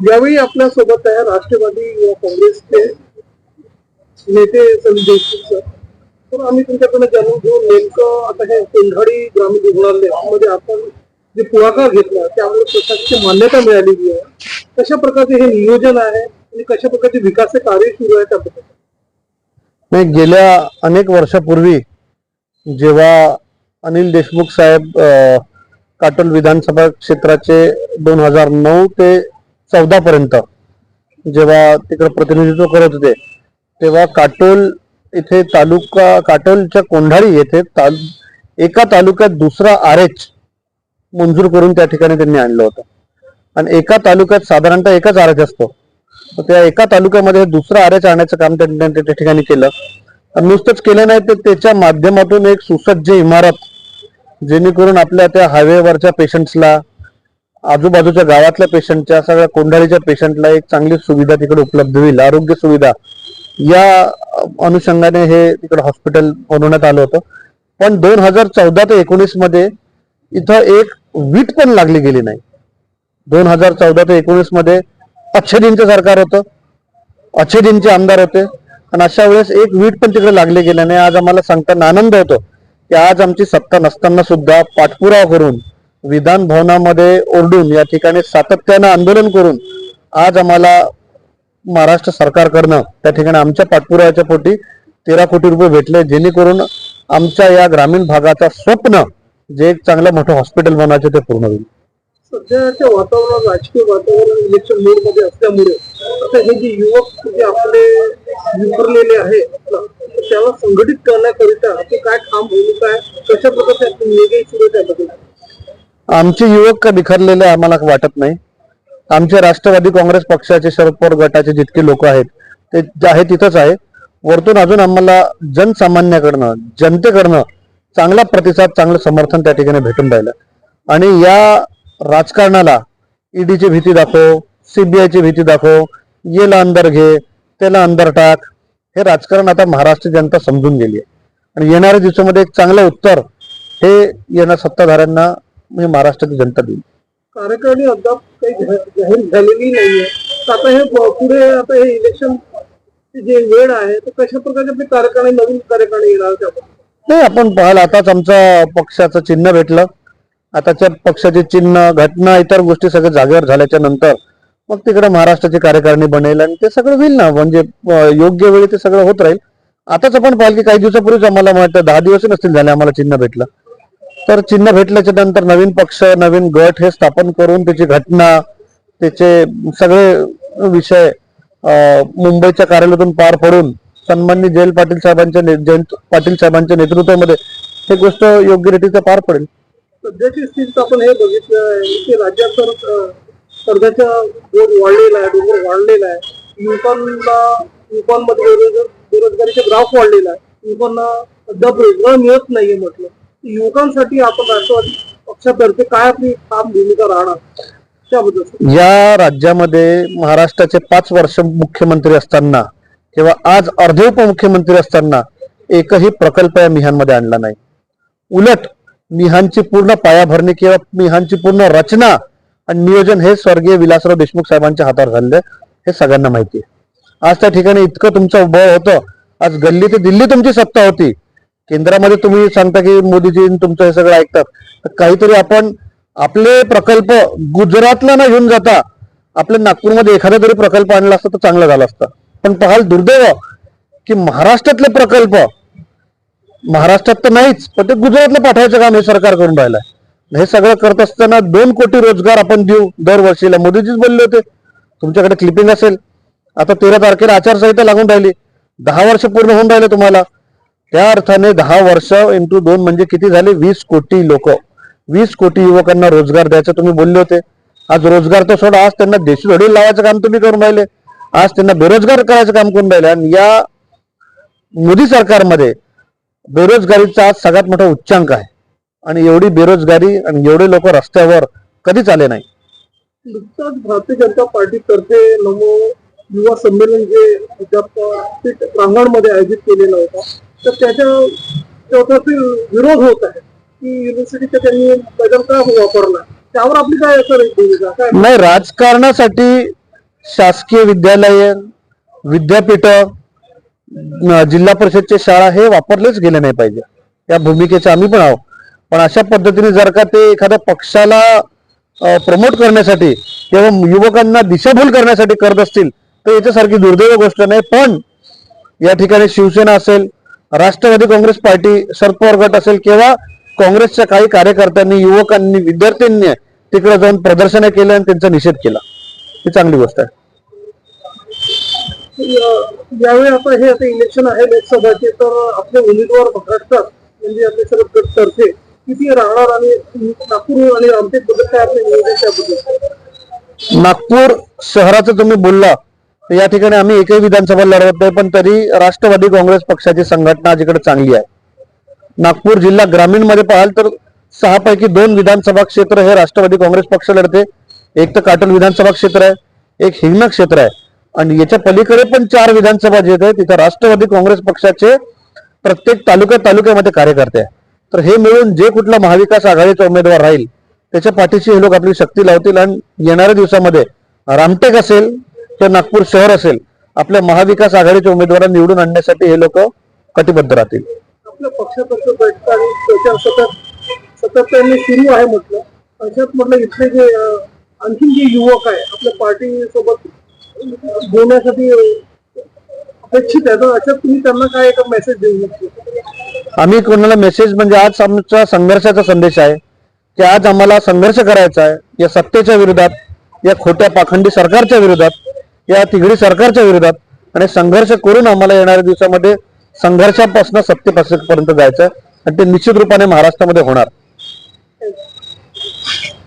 यावेळी आपल्यासोबत आहे राष्ट्रवादी युवा काँग्रेसचे नेते संजय देशमुख सर. तर आम्ही तुमच्याकडनं जाणून घेऊ नेमकं आता हे कोंढाडी ग्रामीण रुग्णालयामध्ये आपण जे पुढाकार घेतला त्यामुळे प्रशासकीय मान्यता मिळालेली आहे. कशा प्रकारचे हे नियोजन आहे आणि कशा प्रकारचे विकास कार्य सुरू आहे त्याबद्दल? नाही गेल्या अनेक वर्षापूर्वी जेव्हा अनिल देशमुख साहेब काटोल विधानसभा क्षेत्राचे दोन हजार नऊ ते चौदा पर्यंत. जेव्हा तिकडे प्रतिनिधित्व करत होते तेव्हा काटोल इथे तालुका काटोलच्या कोंढाळी येथे ताल एका तालुक्यात दुसरा आर एच मंजूर करून त्या ठिकाणी त्यांनी आणलं होतं. आणि एका तालुक्यात साधारणतः एकच आर एच असतो. तर त्या एका तालुक्यामध्ये दुसरा आर एच आणण्याचं काम त्यांनी त्यांनी त्या ठिकाणी केलं. आणि नुसतंच केलं नाही तर त्याच्या माध्यमातून एक सुसज्ज इमारत जेणेकरून आपल्या त्या हायवेवरच्या पेशंट्सला आजूबाजूच्या गावातल्या पेशंटच्या सगळ्या कोंढारीच्या पेशंटला एक चांगली सुविधा तिकडे उपलब्ध होईल आरोग्य सुविधा. या अनुषंगाने हे तिकडे हॉस्पिटल बनवण्यात आलं होतं. पण दोन हजार चौदा ते एकोणीसमध्ये इथं एक वीट पण लागली गेली नाही. दोन हजार चौदा ते एकोणीसमध्ये अच्छेदींचं सरकार होतं. अच्छेदींचे आमदार होते. आणि अशा वेळेस एक वीट पण तिकडे लागले गेले नाही. आज आम्हाला सांगताना आनंद होतो की आज आमची सत्ता नसताना सुद्धा पाठपुरावा करून विधान भवनामध्ये ओरडून या ठिकाणी सातत्यानं आंदोलन करून आज आम्हाला महाराष्ट्र सरकारकडनं त्या ठिकाणी आमच्या पाठपुराव्याच्या पोटी तेरा कोटी रुपये भेटले जेणेकरून आमच्या या ग्रामीण भागाचा स्वप्न जे एक चांगलं मोठं हॉस्पिटल बनायचं ते पूर्ण होईल. सध्याच्या वातावरण राजकीय वातावरण इलेक्शन मोडमध्ये असल्यामुळे आता हे जे युवक जे आपले विखरलेले आहे त्याला संघटित करण्याकरिता ते काय काम भूमिका आहे कशा प्रकारचे आपण सुरू त्याबद्दल आमचे युवक का बिखरलेले आम्हाला वाटत नाही. आमचे राष्ट्रवादी काँग्रेस पक्षाचे शरद पवार गटाचे जितके लोक आहेत ते जे आहे तिथंच आहे. वरतून अजून आम्हाला जनसामान्याकडनं जनतेकडनं चांगला प्रतिसाद चांगलं समर्थन त्या ठिकाणी भेटून राहिलं. आणि या राजकारणाला ईडीची भीती दाखव सीबीआयची भीती दाखव येला अंदर घे त्याला अंदर टाक हे राजकारण आता महाराष्ट्र जनता समजून गेली आहे. आणि येणाऱ्या दिवसामध्ये एक चांगलं उत्तर हे येणार सत्ताधाऱ्यांना म्हणजे महाराष्ट्राची जनता देईल. कार्यकारिणी अद्याप काही जाहीर झालेली नाहीये. आता हे पुढे आता हे इलेक्शन जे वेळ आहे तर कशा प्रकारचे कार्यकारिणी नवीन कार्यकारिणी येणार त्याबद्दल? नाही आपण पाहाल आताच आमचं पक्षाचं चिन्ह भेटलं. आताच्या पक्षाचे चिन्ह घटना इतर गोष्टी सगळ्या जागेवर झाल्याच्यानंतर मग तिकडे महाराष्ट्राची कार्यकारिणी बनेल आणि ते सगळं होईल ना. म्हणजे योग्य वेळी ते सगळं होत राहील. आताच आपण पाहाल की काही दिवसापूर्वीच आम्हाला वाटतं दहा दिवस नसतील झाले आम्हाला चिन्ह भेटलं. तर चिन्ह भेटल्याच्या नंतर नवीन पक्ष नवीन गट हे स्थापन करून त्याची घटना त्याचे सगळे विषय मुंबईच्या कार्यालयातून पार पडून सन्मान्य जयंत पाटील साहेबांच्या जयंत पाटील साहेबांच्या नेतृत्वामध्ये हे गोष्ट योग्य रीतीचं पार पडेल. सध्याची स्थिती आपण हे बघितलं आहे की राज्यात तर स्पर्धेचा बोध वाढलेला आहे डोंगर वाढलेला आहे. युवकांना युवकांमध्ये बेरोजगार बेरोजगारीचा ग्राफ वाढलेला आहे. युवकांना अद्याप रोजगार मिळत नाहीये म्हटलं. युवकांसाठी आपण राष्ट्रवादी पक्षातर्फे काय आपली काम भूमिका राहणार? त्याबद्दल. या राज्यामध्ये महाराष्ट्राचे पाच वर्ष मुख्यमंत्री असताना किंवा आज अर्धे उपमुख्यमंत्री असताना एकही प्रकल्प या मिहानमध्ये आणला नाही. उलट मिहानची पूर्ण पायाभरणी किंवा मिहानची पूर्ण रचना आणि नियोजन हे स्वर्गीय विलासराव देशमुख साहेबांच्या हातावर झालेलं हे सगळ्यांना माहिती आहे. आज त्या ठिकाणी इतकं तुमचं उभं होतं. आज गल्ली ते दिल्ली तुमची सत्ता होती. केंद्रामध्ये तुम्ही सांगता की मोदीजी तुमचं हे सगळं ऐकतात. तर काहीतरी आपण आपले प्रकल्प गुजरातला ना घेऊन जाता आपल्या नागपूरमध्ये एखादा तरी प्रकल्प आणला असता तर चांगलं झालं असतं. पण पहाल दुर्दैव की महाराष्ट्रातले प्रकल्प महाराष्ट्रात तर नाहीच पण ते गुजरातला पाठवायचं काम हे सरकार करून राहिलंय. हे सगळं करत असताना दोन कोटी रोजगार आपण देऊ दरवर्षीला. मोदीजीच बोलले होते तुमच्याकडे क्लिपिंग असेल आता तेरा तारखेला आचारसंहिता लागून राहिली दहा वर्ष पूर्ण होऊन राहिले तुम्हाला. त्या अर्थाने दहा वर्ष इंटू दोन म्हणजे किती झाले? वीस कोटी लोक. वीस कोटी युवकांना रोजगार द्यायचं तुम्ही बोलले होते. आज रोजगार तर सोडा आज त्यांना देशी वडील लावायचं काम तुम्ही करून राहिले. आज त्यांना बेरोजगार करायचं काम करून राहिले. आणि या मोदी सरकारमध्ये बेरोजगारीचा आज सगळ्यात मोठा उच्चांक आहे. आणि एवढी बेरोजगारी आणि एवढे लोक रस्त्यावर कधीच आले नाही. नुकताच भारतीय जनता पार्टीतर्फे नमो युवा संमेलन जे प्रांगणमध्ये आयोजित केलेलं होतं तर त्याच्या त्याचा विरोध होत आहे की युनिव्हर्सिटीचा त्यांनी बदल का वापरला. त्यावर आपली काय असं भूमिका? काय? नाही राजकारणासाठी शासकीय विद्यालय विद्यापीठ जिल्हा परिषदचे शाळा हे वापरलेच गेले नाही पाहिजे. या भूमिकेचे आम्ही पण आहोत. पण अशा पद्धतीने जर का ते एखाद्या पक्षाला प्रमोट करण्यासाठी किंवा युवकांना दिशाभूल करण्यासाठी करत असतील तर याच्यासारखी दुर्दैव गोष्ट नाही. पण या ठिकाणी शिवसेना असेल राष्ट्रवादी काँग्रेस पार्टी शरद पवार गट असेल किंवा काँग्रेसच्या काही कार्यकर्त्यांनी युवकांनी विद्यार्थ्यांनी तिकडे जाऊन प्रदर्शनं केलं आणि त्यांचा निषेध केला. ही चांगली गोष्ट आहे. यावेळी आता हे आता इलेक्शन आहे लोकसभाचे तर आपले उमेदवार महाराष्ट्रात म्हणजे आपले शरद गट तर्फे किती राहणार आणि नागपूर आणि रामटेकबद्दल काय आपले नियोजन त्याबद्दल? नागपूर शहराचं तुम्ही बोलला तर या ठिकाणी आम्ही एकही विधानसभा लढवत नाही पण तरी राष्ट्रवादी काँग्रेस पक्षाची संघटना जिकडे चांगली आहे. नागपूर जिल्हा ग्रामीणमध्ये पाहाल तर सहा पैकी दोन विधानसभा क्षेत्र हे राष्ट्रवादी काँग्रेस पक्ष लढते. एक तर काटोल विधानसभा क्षेत्र आहे एक हिंगणा क्षेत्र आहे. आणि याच्या पलीकडे पण चार विधानसभा जे आहेत तिथं राष्ट्रवादी काँग्रेस पक्षाचे प्रत्येक तालुक्या तालुक्यामध्ये कार्यकर्ते आहे तर हे मिळून जे कुठला महाविकास आघाडीचा उमेदवार राहील त्याच्या पाठीशी हे लोक आपली शक्ती लावतील. आणि येणाऱ्या दिवसामध्ये रामटेक असेल किंवा नागपूर शहर असेल आपल्या महाविकास आघाडीच्या उमेदवारांना निवडून आणण्यासाठी हे लोक कटिबद्ध राहतील. सुरू आहे म्हटलं. अशात म्हटलं इथले जे जे युवक आहे आपल्या पार्टी सोबत बोलण्यासाठी अं, अपेक्षित आहे. तर अशात तुम्ही त्यांना काय एक मेसेज देऊ शकतो? आम्ही कोणाला मेसेज म्हणजे आज आमचा संघर्षाचा संदेश आहे की आज आम्हाला संघर्ष करायचा आहे या सत्तेच्या विरोधात या खोट्या पाखंडी सरकारच्या विरोधात या तिघडी सरकारच्या विरोधात आणि संघर्ष करून आम्हाला येणाऱ्या दिवसामध्ये संघर्षापासून सत्तेपासून पर्यंत जायचं आहे आणि ते निश्चित रूपाने महाराष्ट्रामध्ये होणार.